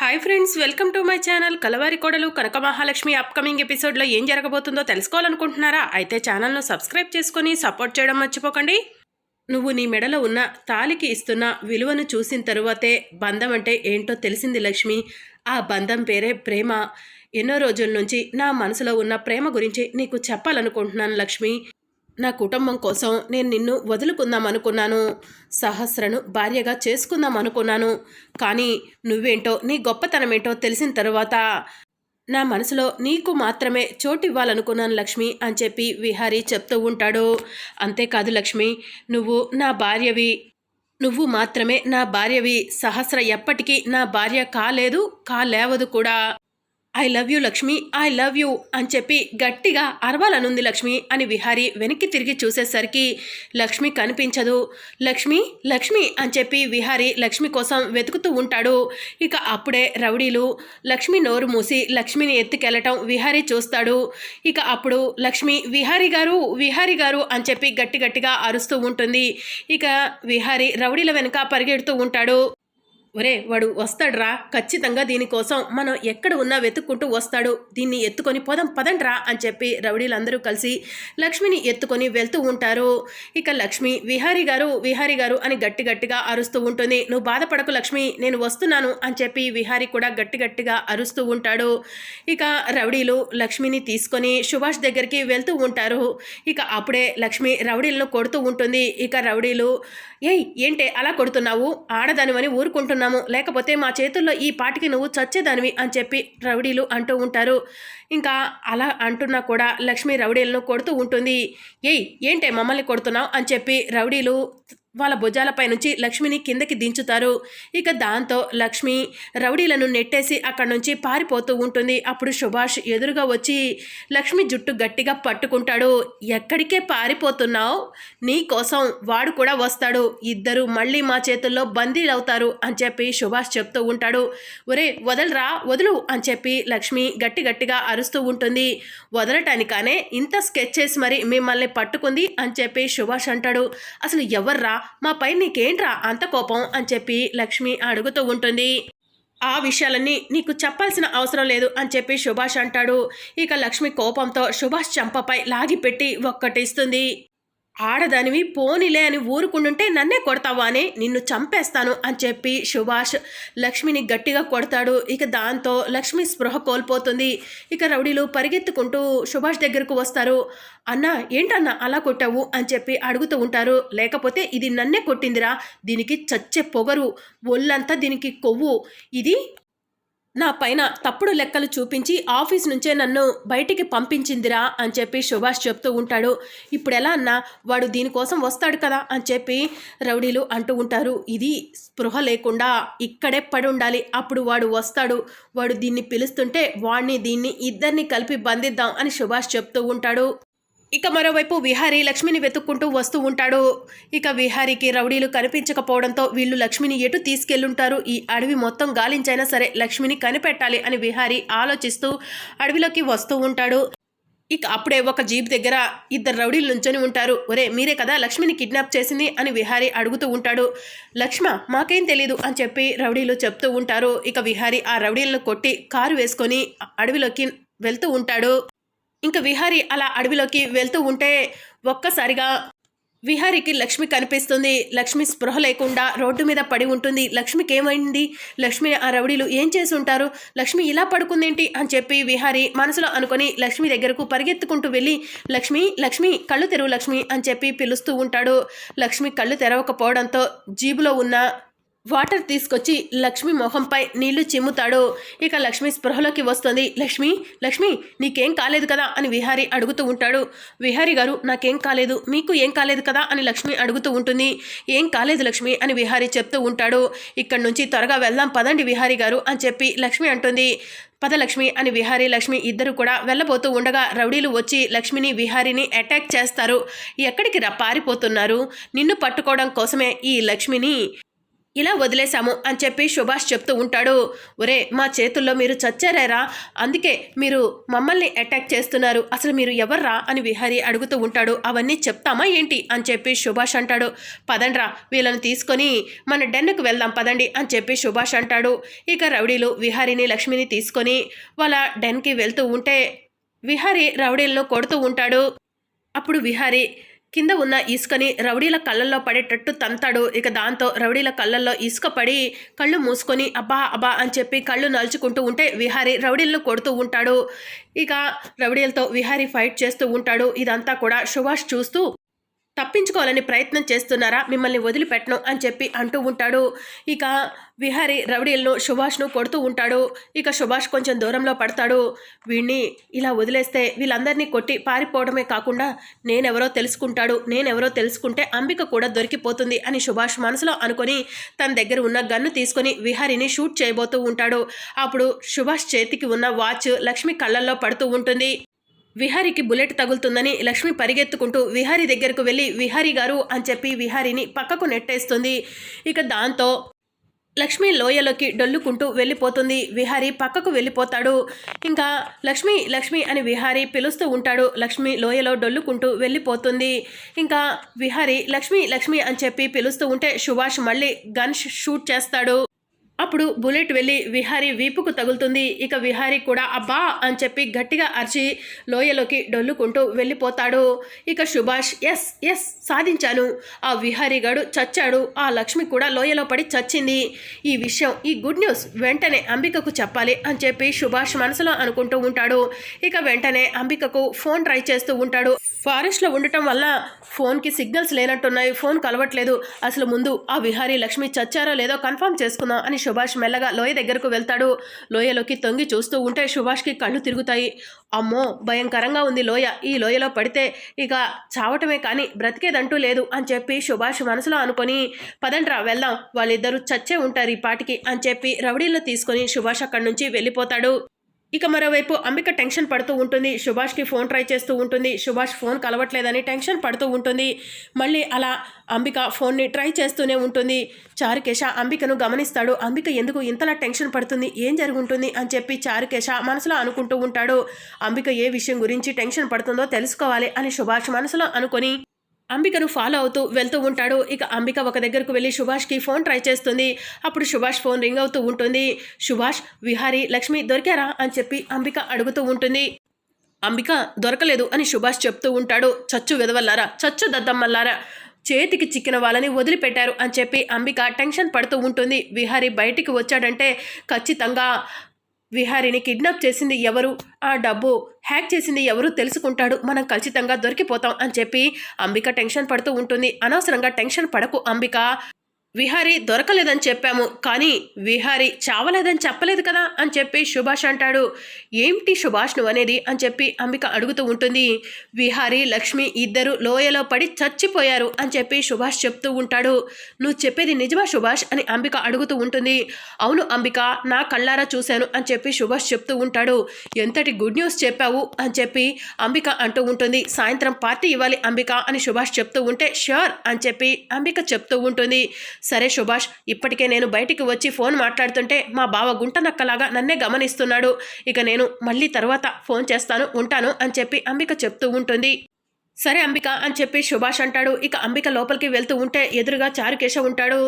Hi friends welcome to my channel కలవారి కోడలు కనక Mahalakshmi upcoming ఎపిసోడ్లో ఏం జరగబోతుందో తెలుసుకోవాలనుకుంటున్నారా? అయితే ఛానల్ను సబ్స్క్రైబ్ చేసుకొని సపోర్ట్ చేయడం మర్చిపోకండి. నువ్వు నీ మెడలో ఉన్న తాలికి ఇస్తున్న విలువను చూసిన తరువాతే బంధం అంటే ఏంటో తెలిసింది లక్ష్మి. ఆ బంధం పేరే ప్రేమ. ఎన్నో రోజుల నుంచి నా మనసులో ఉన్న ప్రేమ గురించి నీకు చెప్పాలనుకుంటున్నాను లక్ష్మి. నా కుటుంబం కోసం నేను నిన్ను వదులుకుందాం అనుకున్నాను. సహస్రను భార్యగా చేసుకుందాం అనుకున్నాను. కానీ నువ్వేంటో నీ గొప్పతనం ఏంటో తెలిసిన తరువాత నా మనసులో నీకు మాత్రమే చోటు ఇవ్వాలనుకున్నాను లక్ష్మి అని చెప్పి విహారీ చెప్తూ ఉంటాడు. అంతేకాదు లక్ష్మి నువ్వు నా భార్యవి. నువ్వు మాత్రమే నా భార్యవి. సహస్ర ఎప్పటికీ నా భార్య కాలేదు కాలేవదు కూడా. I love you Lakshmi I love you అని చెప్పి గట్టిగా అరవాలనుంది లక్ష్మి అని విహారి వెనక్కి తిరిగి చూసేసరికి లక్ష్మి కనిపించదు. లక్ష్మి లక్ష్మి అని చెప్పి విహారి లక్ష్మి కోసం వెతుకుతూ ఉంటాడు. ఇక అప్పుడే రౌడీలు లక్ష్మి నోరు మూసి లక్ష్మిని ఎత్తుకెళ్ళటం విహారీ చూస్తాడు. ఇక అప్పుడు లక్ష్మి విహారి గారు విహారి గారు అని చెప్పి గట్టి గట్టిగా అరుస్తూ ఉంటుంది. ఇక విహారి రౌడీల వెనుక పరిగెడుతూ ఉంటాడు. ఒరే వాడు వస్తాడ్రా. ఖచ్చితంగా దీనికోసం మనం ఎక్కడ ఉన్నా వెతుక్కుంటూ వస్తాడు. దీన్ని ఎత్తుకొని పదం పదండ్రా అని చెప్పి రౌడీలందరూ కలిసి లక్ష్మిని ఎత్తుకొని వెళ్తూ ఉంటారు. ఇక లక్ష్మి విహారీ గారు విహారీ గారు అని గట్టి గట్టిగా అరుస్తూ ఉంటుంది. నువ్వు బాధపడకు లక్ష్మి నేను వస్తున్నాను అని చెప్పి విహారీ కూడా గట్టి గట్టిగా అరుస్తూ ఉంటాడు. ఇక రౌడీలు లక్ష్మిని తీసుకొని సుభాష్ దగ్గరికి వెళ్తూ ఉంటారు. ఇక అప్పుడే లక్ష్మి రౌడీలను కొడుతూ ఉంటుంది. ఇక రౌడీలు ఏయ్ ఏంటే అలా కొడుతున్నావు? ఆడదానివని చేస్తున్నాము లేకపోతే మా చేతుల్లో ఈ పాటికి నువ్వు చచ్చేదానివి అని చెప్పి రౌడీలు అంటూ ఉంటారు. ఇంకా అలా అంటున్నా కూడా లక్ష్మి రౌడీలను కొడుతూ ఉంటుంది. ఏయ్ ఏంటే మమ్మల్ని కొడుతున్నావు అని చెప్పి రౌడీలు వాళ్ళ భుజాలపై నుంచి లక్ష్మిని కిందకి దించుతారు. ఇక దాంతో లక్ష్మి రౌడీలను నెట్టేసి అక్కడి నుంచి పారిపోతూ ఉంటుంది. అప్పుడు సుభాష్ ఎదురుగా వచ్చి లక్ష్మి జుట్టు గట్టిగా పట్టుకుంటాడు. ఎక్కడికే పారిపోతున్నావు? నీ కోసం వాడు కూడా వస్తాడు. ఇద్దరు మళ్ళీ మా చేతుల్లో బందీలు అవుతారు అని చెప్పి సుభాష్ చెప్తూ ఉంటాడు. ఒరే వదలరా? వదులు అని చెప్పి లక్ష్మి గట్టి గట్టిగా అరుస్తూ ఉంటుంది. వదలటానికానే? ఇంత స్కెచ్ చేసి మరి మిమ్మల్ని పట్టుకుంది అని చెప్పి సుభాష్ అంటాడు. అసలు ఎవర్రా? మా పై నీకేంట్రా అంత కోపం అని చెప్పి లక్ష్మి అడుగుతూ ఉంటుంది. ఆ విషయాలన్నీ నీకు చెప్పాల్సిన అవసరం లేదు అని చెప్పి సుభాష్ అంటాడు. ఇక లక్ష్మి కోపంతో సుభాష్ చంపపై లాగిపెట్టి ఒక్కటిస్తుంది. ఆడదానివి పోనిలే అని ఊరుకుంటుంటే నన్నే కొడతావా అని నిన్ను చంపేస్తాను అని చెప్పి సుభాష్ లక్ష్మిని గట్టిగా కొడతాడు. ఇక దాంతో లక్ష్మి స్పృహ కోల్పోతుంది. ఇక రౌడీలు పరిగెత్తుకుంటూ సుభాష్ దగ్గరకు వస్తారు. అన్న ఏంటన్నా అలా కొట్టావు? అని చెప్పి అడుగుతూ ఉంటారు. లేకపోతే ఇది నన్నే కొట్టిందిరా. దీనికి చచ్చే పొగరు ఒళ్ళంతా దీనికి కొవ్వు. ఇది నా పైన తప్పుడు లెక్కలు చూపించి ఆఫీస్ నుంచే నన్ను బయటికి పంపించిందిరా అని చెప్పి సుభాష్ చెప్తూ ఉంటాడు. ఇప్పుడు ఎలా అన్నా వాడు దీనికోసం వస్తాడు కదా అని చెప్పి రౌడీలు అంటూ ఉంటారు. ఇది స్పృహ లేకుండా ఇక్కడే పడి ఉండాలి. అప్పుడు వాడు వస్తాడు. వాడు దీన్ని పిలుస్తుంటే వాడిని దీన్ని ఇద్దరిని కలిపి బంధిద్దాం అని సుభాష్ చెప్తూ ఉంటాడు. ఇక మరోవైపు విహారీ లక్ష్మిని వెతుక్కుంటూ వస్తూ ఉంటాడు. ఇక విహారీకి రౌడీలు కనిపించకపోవడంతో వీళ్ళు లక్ష్మిని ఎటు తీసుకెళ్ళుంటారు? ఈ అడవి మొత్తం గాలించైనా సరే లక్ష్మిని కనిపెట్టాలి అని విహారీ ఆలోచిస్తూ అడవిలోకి వస్తూ ఉంటాడు. ఇక అప్పుడే ఒక జీప్ దగ్గర ఇద్దరు రౌడీలు నుంచొని ఉంటారు. ఒరే మీరే కదా లక్ష్మిని కిడ్నాప్ చేసింది అని విహారీ అడుగుతూ ఉంటాడు. లక్ష్మ మాకేం తెలీదు అని చెప్పి రౌడీలు చెప్తూ ఉంటారు. ఇక విహారీ ఆ రౌడీలను కొట్టి కారు వేసుకొని అడవిలోకి వెళ్తూ ఉంటాడు. ఇంకా విహారి అలా అడవిలోకి వెళ్తూ ఉంటే ఒక్కసారిగా విహారికి లక్ష్మి కనిపిస్తుంది. లక్ష్మి స్పృహ లేకుండా రోడ్డు మీద పడి ఉంటుంది. లక్ష్మికి ఏమైంది లక్ష్మి ఆ రౌడీలు ఏం చేసి ఉంటారు లక్ష్మి ఇలా పడుకుందేంటి? అని చెప్పి విహారి మనసులో అనుకొని లక్ష్మి దగ్గరకు పరిగెత్తుకుంటూ వెళ్ళి లక్ష్మి లక్ష్మి కళ్ళు తెరువు లక్ష్మి అని చెప్పి పిలుస్తూ ఉంటాడు. లక్ష్మి కళ్ళు తెరవకపోవడంతో జీబులో ఉన్న వాటర్ తీసుకొచ్చి లక్ష్మి మొహంపై నీళ్ళు చిమ్ముతాడు. ఇక లక్ష్మి స్పృహలోకి వస్తుంది. లక్ష్మి లక్ష్మి నీకేం కాలేదు కదా అని విహారి అడుగుతూ ఉంటాడు. విహారి గారు నాకేం కాలేదు. మీకు ఏం కాలేదు కదా అని లక్ష్మి అడుగుతూ ఉంటుంది. ఏం కాలేదు లక్ష్మి అని విహారి చెప్తూ ఉంటాడు. ఇక్కడి నుంచి త్వరగా వెళ్దాం పదండి విహారి గారు అని చెప్పి లక్ష్మి అంటుంది. పదలక్ష్మి అని విహారీ లక్ష్మి ఇద్దరు కూడా వెళ్ళబోతూ ఉండగా రౌడీలు వచ్చి లక్ష్మిని విహారీని అటాక్ చేస్తారు. ఎక్కడికి రా పారిపోతున్నారు? నిన్ను పట్టుకోవడం కోసమే ఈ లక్ష్మిని ఇలా వదిలేశాము అని చెప్పి సుభాష్ చెప్తూ ఉంటాడు. ఒరే మా చేతుల్లో మీరు చచ్చారేరా? అందుకే మీరు మమ్మల్ని అటాక్ చేస్తున్నారు. అసలు మీరు ఎవర్రా? అని విహారి అడుగుతూ ఉంటాడు. అవన్నీ చెప్తామా ఏంటి? అని చెప్పి సుభాష్ అంటాడు. పదండ్రా వీళ్ళని తీసుకొని మన డెన్నుకు వెళ్దాం పదండి అని చెప్పి సుభాష్ అంటాడు. ఇక రౌడీలు విహారిని లక్ష్మిని తీసుకొని వాళ్ళ డెన్కి వెళ్తూ ఉంటే విహారి రౌడీలను కొడుతూ ఉంటాడు. అప్పుడు విహారి కింద ఉన్న ఇసుకని రౌడీల కళ్ళల్లో పడేటట్టు తంతాడు. ఇక దాంతో రౌడీల కళ్ళల్లో ఇసుక పడి కళ్ళు మూసుకొని అబ్బా అబ్బా అని చెప్పి కళ్ళు నలుచుకుంటూ ఉంటే విహారీ రౌడీలను కొడుతూ ఉంటాడు. ఇక రౌడీలతో విహారీ ఫైట్ చేస్తూ ఉంటాడు. ఇదంతా కూడా సుభాష్ చూస్తూ తప్పించుకోవాలని ప్రయత్నం చేస్తున్నారా? మిమ్మల్ని వదిలిపెట్టను అని చెప్పి అంటూ ఉంటాడు. ఇక విహారి రౌడీలను సుభాష్ను కొడుతూ ఉంటాడు. ఇక సుభాష్ కొంచెం దూరంలో పడతాడు. వీడిని ఇలా వదిలేస్తే వీళ్ళందరినీ కొట్టి పారిపోవడమే కాకుండా నేనెవరో తెలుసుకుంటాడు. నేనెవరో తెలుసుకుంటే అంబిక కూడా దొరికిపోతుంది అని సుభాష్ మనసులో అనుకొని తన దగ్గర ఉన్న గన్ను తీసుకొని విహారిని షూట్ చేయబోతూ ఉంటాడు. అప్పుడు సుభాష్ చేతికి ఉన్న వాచ్ లక్ష్మి కళ్ళల్లో పడుతూ ఉంటుంది. విహారికి బుల్లెట్ తగులుతుందని లక్ష్మి పరిగెత్తుకుంటూ విహారీ దగ్గరకు వెళ్ళి విహారీ గారు అని చెప్పి విహారీని పక్కకు నెట్టేస్తుంది. ఇక దాంతో లక్ష్మి లోయలోకి డొల్లుకుంటూ వెళ్ళిపోతుంది. విహారీ పక్కకు వెళ్ళిపోతాడు. ఇంకా లక్ష్మి లక్ష్మి అని విహారీ పిలుస్తూ ఉంటాడు. లక్ష్మి లోయలో డొల్లుకుంటూ వెళ్ళిపోతుంది. ఇంకా విహారీ లక్ష్మి లక్ష్మి అని చెప్పి పిలుస్తూ ఉంటే సుభాష్ మళ్ళీ గన్ షూట్ చేస్తాడు. అప్పుడు బుల్లెట్ వెళ్ళి విహారీ వీపుకు తగులుతుంది. ఇక విహారీ కూడా అబ్బా అని చెప్పి గట్టిగా అరిచి లోయలోకి డొల్లుకుంటూ వెళ్ళిపోతాడు. ఇక సుభాష్ ఎస్ ఎస్ సాధించాను. ఆ విహారీ గడు చచ్చాడు. ఆ లక్ష్మి కూడా లోయలో పడి చచ్చింది. ఈ విషయం ఈ గుడ్ న్యూస్ వెంటనే అంబికకు చెప్పాలి అని చెప్పి సుభాష్ మనసులో అనుకుంటూ ఉంటాడు. ఇక వెంటనే అంబికకు ఫోన్ ట్రై చేస్తూ ఉంటాడు. ఫారెస్ట్లో ఉండటం వల్ల ఫోన్కి సిగ్నల్స్ లేనట్టున్నాయి ఫోన్ కలవట్లేదు. అసలు ముందు ఆ విహారీ లక్ష్మి చచ్చారో లేదో కన్ఫర్మ్ చేసుకుందాం అని సుభాష్ మెల్లగా లోయ దగ్గరకు వెళ్తాడు. లోయలోకి తొంగి చూస్తూ ఉంటే సుభాష్కి కళ్ళు తిరుగుతాయి. అమ్మో భయంకరంగా ఉంది లోయ. ఈ లోయలో పడితే ఇక చావటమే కానీ బ్రతికేదంటూ లేదు అని చెప్పి సుభాష్ మనసులో అనుకొని పదండ్రా వెళ్దాం. వాళ్ళిద్దరూ చచ్చే ఉంటారు ఈ పాటికి అని చెప్పి రౌడీల్లో తీసుకొని సుభాష్ అక్కడి నుంచి వెళ్ళిపోతాడు. ఇక మరోవైపు అంబిక టెన్షన్ పడుతూ ఉంటుంది. సుభాష్కి ఫోన్ ట్రై చేస్తూ ఉంటుంది. సుభాష్ ఫోన్ కలవట్లేదని టెన్షన్ పడుతూ ఉంటుంది. మళ్ళీ అలా అంబిక ఫోన్ని ట్రై చేస్తూనే ఉంటుంది. చారుకేశ అంబికను గమనిస్తాడు. అంబిక ఎందుకు ఇంతలా టెన్షన్ పడుతుంది? ఏం జరుగుంటుంది? అని చెప్పి చారుకేశ మనసులో అనుకుంటూ ఉంటాడు. అంబిక ఏ విషయం గురించి టెన్షన్ పడుతుందో తెలుసుకోవాలి అని సుభాష్ మనసులో అనుకొని అంబికను ఫాలో అవుతూ వెళ్తూ ఉంటాడు. ఇక అంబిక ఒక దగ్గరకు వెళ్ళి సుభాష్కి ఫోన్ ట్రై చేస్తుంది. అప్పుడు సుభాష్ ఫోన్ రింగ్ అవుతూ ఉంటుంది. సుభాష్ విహారీ లక్ష్మి దొరికారా? అని చెప్పి అంబిక అడుగుతూ ఉంటుంది. అంబిక దొరకలేదు అని సుభాష్ చెప్తూ ఉంటాడు. చచ్చు వెదవల్లారా చచ్చు దద్దమ్మల్లారా చేతికి చిక్కిన వాళ్ళని వదిలిపెట్టారు అని చెప్పి అంబిక టెన్షన్ పడుతూ ఉంటుంది. విహారీ బయటికి వచ్చాడంటే ఖచ్చితంగా విహారిని కిడ్నాప్ చేసింది ఎవరు? ఆ డబ్బు హ్యాక్ చేసింది ఎవరు తెలుసుకుంటాడు? మనం ఖచ్చితంగా దొరికిపోతాం అని చెప్పి అంబిక టెన్షన్ పడుతూ ఉంటుంది. అనవసరంగా టెన్షన్ పడకు అంబిక. విహారీ దొరకలేదని చెప్పాము కానీ విహారీ చావలేదని చెప్పలేదు కదా అని చెప్పి సుభాష్ అంటాడు. ఏమిటి సుభాష్ నువ్వు అనేది అని చెప్పి అంబిక అడుగుతూ ఉంటుంది. విహారీ లక్ష్మి ఇద్దరు లోయలో పడి చచ్చిపోయారు అని చెప్పి సుభాష్ చెప్తూ ఉంటాడు. నువ్వు చెప్పేది నిజమా సుభాష్ అని అంబిక అడుగుతూ ఉంటుంది. అవును అంబిక నా కళ్ళారా చూశాను అని చెప్పి సుభాష్ చెప్తూ ఉంటాడు. ఎంతటి గుడ్ న్యూస్ చెప్పావు అని చెప్పి అంబిక అంటూ ఉంటుంది. సాయంత్రం పార్టీ ఇవ్వాలి అంబిక అని సుభాష్ చెప్తూ ఉంటే ష్యూర్ అని చెప్పి అంబిక చెప్తూ ఉంటుంది. సరే సుభాష్ ఇప్పటికే నేను బయటికి వచ్చి ఫోన్ మాట్లాడుతుంటే మా బావ గుంటనక్కలాగా నన్నే గమనిస్తున్నాడు. ఇక నేను మళ్ళీ తర్వాత ఫోన్ చేస్తాను ఉంటాను అని చెప్పి అంబిక చెప్తూ ఉంటుంది. సరే అంబిక అని చెప్పి సుభాష్ అంటాడు. ఇక అంబిక లోపలికి వెళ్తూ ఉంటే ఎదురుగా చారుకేశ ఉంటాడు.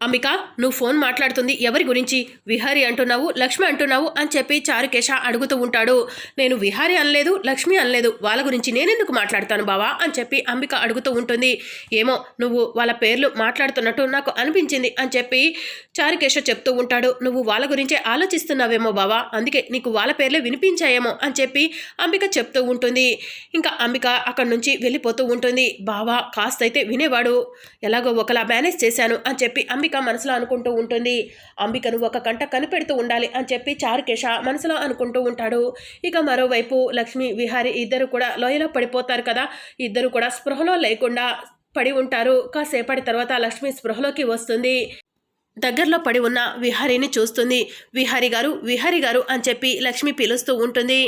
అంబిక నువ్వు ఫోన్ మాట్లాడుతుంది ఎవరి గురించి? విహారి అంటున్నావు లక్ష్మి అంటున్నావు అని చెప్పి చారుకేశ అడుగుతూ ఉంటాడు. నేను విహారి అనలేదు లక్ష్మి అనలేదు వాళ్ళ గురించి నేనెందుకు మాట్లాడతాను బావా అని చెప్పి అంబిక అడుగుతూ ఉంటుంది. ఏమో నువ్వు వాళ్ళ పేర్లు మాట్లాడుతున్నట్టు నాకు అనిపించింది అని చెప్పి చారుకేశ చెప్తూ ఉంటాడు. నువ్వు వాళ్ళ గురించే ఆలోచిస్తున్నావేమో బావా అందుకే నీకు వాళ్ళ పేర్లే వినిపించాయేమో అని చెప్పి అంబిక చెప్తూ ఉంటుంది. ఇంకా అంబిక అక్కడి నుంచి వెళ్ళిపోతూ ఉంటుంది. బావా కాస్త అయితే వినేవాడు. ఎలాగో ఒకలా మేనేజ్ చేశాను అని చెప్పి అంబిక మనసులో అనుకుంటూ ఉంటుంది. అంబికను ఒక కంట కనిపెడుతూ ఉండాలి అని చెప్పి చారుకేశ మనసులో అనుకుంటూ ఉంటాడు. ఇక మరోవైపు లక్ష్మి విహారి ఇద్దరు కూడా లోయలో పడిపోతారు కదా. ఇద్దరు కూడా స్పృహలో లేకుండా పడి ఉంటారు. కాసేపటి తర్వాత లక్ష్మి స్పృహలోకి వస్తుంది. దగ్గరలో పడి ఉన్న విహారీని చూస్తుంది. విహారి గారు విహారి గారు అని చెప్పి లక్ష్మి పిలుస్తూ ఉంటుంది.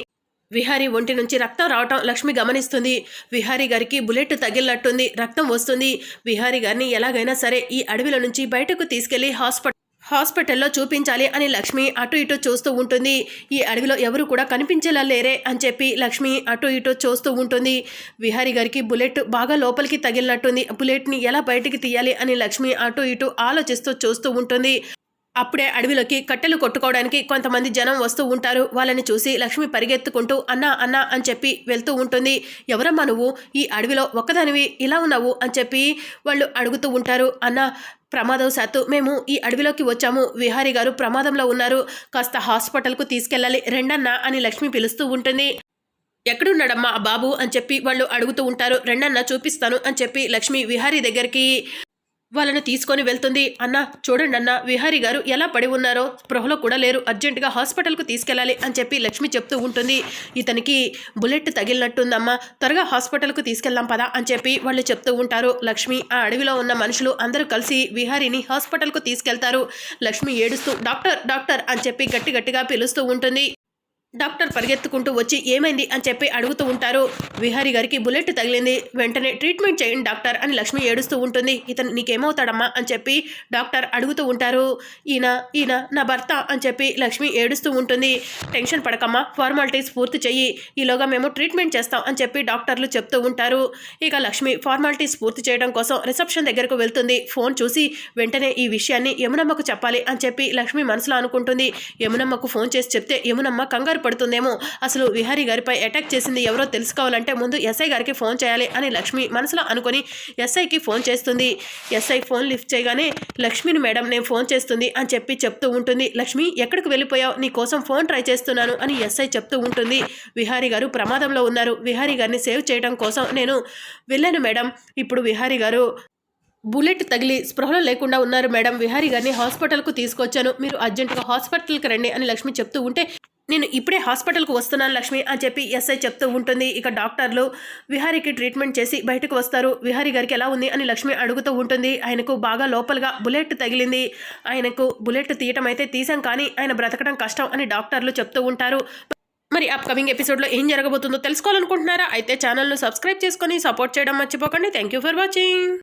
విహారీ ఒంటి నుంచి రక్తం రావటం లక్ష్మి గమనిస్తుంది. విహారీ గారికి బుల్లెట్ తగిలినట్టుంది. రక్తం వస్తుంది. విహారీ గారిని ఎలాగైనా సరే ఈ అడవిలో నుంచి బయటకు తీసుకెళ్ళి హాస్పిటల్ హాస్పిటల్లో చూపించాలి అని లక్ష్మి అటు ఇటు చూస్తూ ఉంటుంది. ఈ అడవిలో ఎవరు కూడా కనిపించేలా లేరే అని చెప్పి లక్ష్మి అటు ఇటు చూస్తూ ఉంటుంది. విహారీ గారికి బుల్లెట్ బాగా లోపలికి తగిలినట్టుంది. బుల్లెట్ని ఎలా బయటికి తీయాలి అని లక్ష్మి అటు ఇటు ఆలోచిస్తూ చూస్తూ ఉంటుంది. అప్పుడే అడవిలోకి కట్టెలు కొట్టుకోవడానికి కొంతమంది జనం వస్తూ ఉంటారు. వాళ్ళని చూసి లక్ష్మి పరిగెత్తుకుంటూ అన్నా అన్నా అని చెప్పి వెళ్తూ ఉంటుంది. ఎవరమ్మా నువ్వు? ఈ అడవిలో ఒక్కదానివి ఇలా ఉన్నావు? అని చెప్పి వాళ్ళు అడుగుతూ ఉంటారు. అన్న ప్రమాదవశాత్తు మేము ఈ అడవిలోకి వచ్చాము. విహారీ గారు ప్రమాదంలో ఉన్నారు. కాస్త హాస్పిటల్కు తీసుకెళ్ళాలి. రెండన్నా అని లక్ష్మి పిలుస్తూ ఉంటుంది. ఎక్కడున్నాడమ్మా ఆ బాబు? అని చెప్పి వాళ్ళు అడుగుతూ ఉంటారు. రెండన్నా చూపిస్తాను అని చెప్పి లక్ష్మి విహారీ దగ్గరికి వాళ్ళని తీసుకొని వెళ్తుంది. అన్న చూడండి అన్న విహారీ గారు ఎలా పడి ఉన్నారో. స్పృహలో కూడా లేరు. అర్జెంటుగా హాస్పిటల్కు తీసుకెళ్ళాలి అని చెప్పి లక్ష్మి చెప్తూ ఉంటుంది. ఇతనికి బుల్లెట్ తగిలినట్టుందమ్మా. త్వరగా హాస్పిటల్కు తీసుకెళ్దాం పదా అని చెప్పి వాళ్ళు చెప్తూ ఉంటారు. లక్ష్మి ఆ అడవిలో ఉన్న మనుషులు అందరూ కలిసి విహారీని హాస్పిటల్కు తీసుకెళ్తారు. లక్ష్మి ఏడుస్తూ డాక్టర్ డాక్టర్ అని చెప్పి గట్టి గట్టిగా పిలుస్తూ ఉంటుంది. డాక్టర్ పరిగెత్తుకుంటూ వచ్చి ఏమైంది? అని చెప్పి అడుగుతూ ఉంటారు. విహారీ గారికి బుల్లెట్ తగిలింది. వెంటనే ట్రీట్మెంట్ చేయండి డాక్టర్ అని లక్ష్మి ఏడుస్తూ ఉంటుంది. ఇతను నీకేమవుతాడమ్మా? అని చెప్పి డాక్టర్ అడుగుతూ ఉంటారు. ఈయన ఈయన నా భర్త అని చెప్పి లక్ష్మి ఏడుస్తూ ఉంటుంది. టెన్షన్ పడకమ్మా ఫార్మాలిటీస్ పూర్తి చెయ్యి. ఈలోగా మేము ట్రీట్మెంట్ చేస్తాం అని చెప్పి డాక్టర్లు చెప్తూ ఉంటారు. ఇక లక్ష్మి ఫార్మాలిటీస్ పూర్తి చేయడం కోసం రిసెప్షన్ దగ్గరకు వెళ్తుంది. ఫోన్ చూసి వెంటనే ఈ విషయాన్ని యమునమ్మకు చెప్పాలి అని చెప్పి లక్ష్మి మనసులో అనుకుంటుంది. యమునమ్మకు ఫోన్ చేసి చెప్తే యమునమ్మ కంగారు పడుతుందేమో. అసలు విహారీ గారిపై అటాక్ చేసింది ఎవరో తెలుసుకోవాలంటే ముందు ఎస్ఐ గారికి ఫోన్ చేయాలి అని లక్ష్మి మనసులో అనుకొని ఎస్ఐకి ఫోన్ చేస్తుంది. ఎస్ఐ ఫోన్ లిఫ్ట్ చేయగానే లక్ష్మిని మేడం నేను ఫోన్ చేస్తుంది అని చెప్పి చెప్తూ ఉంటుంది. లక్ష్మి ఎక్కడికి వెళ్ళిపోయావు? నీ కోసం ఫోన్ ట్రై చేస్తున్నాను అని ఎస్ఐ చెప్తూ ఉంటుంది. విహారీ గారు ప్రమాదంలో ఉన్నారు. విహారీ గారిని సేవ్ చేయడం కోసం నేను వెళ్ళాను మేడం. ఇప్పుడు విహారీ గారు బుల్లెట్ తగిలి స్పృహలో లేకుండా ఉన్నారు మేడం. విహారీ గారిని హాస్పిటల్కు తీసుకొచ్చాను. మీరు అర్జెంటుగా హాస్పిటల్కి రండి అని లక్ష్మి చెప్తూ ఉంటే నేను ఇప్పుడే హాస్పిటల్కు వస్తున్నాను లక్ష్మి అని చెప్పి ఎస్ఐ చెప్తూ ఉంటుంది. ఇక డాక్టర్లు విహారీకి ట్రీట్మెంట్ చేసి బయటకు వస్తారు. విహారీ గారికి ఎలా ఉంది అని లక్ష్మి అడుగుతూ ఉంటుంది. ఆయనకు బాగా లోపలగా బుల్లెట్ తగిలింది. ఆయనకు బుల్లెట్ తీయటం అయితే తీసాం కానీ ఆయన బ్రతకడం కష్టం అని డాక్టర్లు చెప్తూ ఉంటారు. మరి అప్కమింగ్ ఎపిసోడ్లో ఏం జరగబోతుందో తెలుసుకోవాలనుకుంటున్నారా? అయితే ఛానల్ను సబ్స్క్రైబ్ చేసుకొని సపోర్ట్ చేయడం మర్చిపోకండి. Thank you for watching.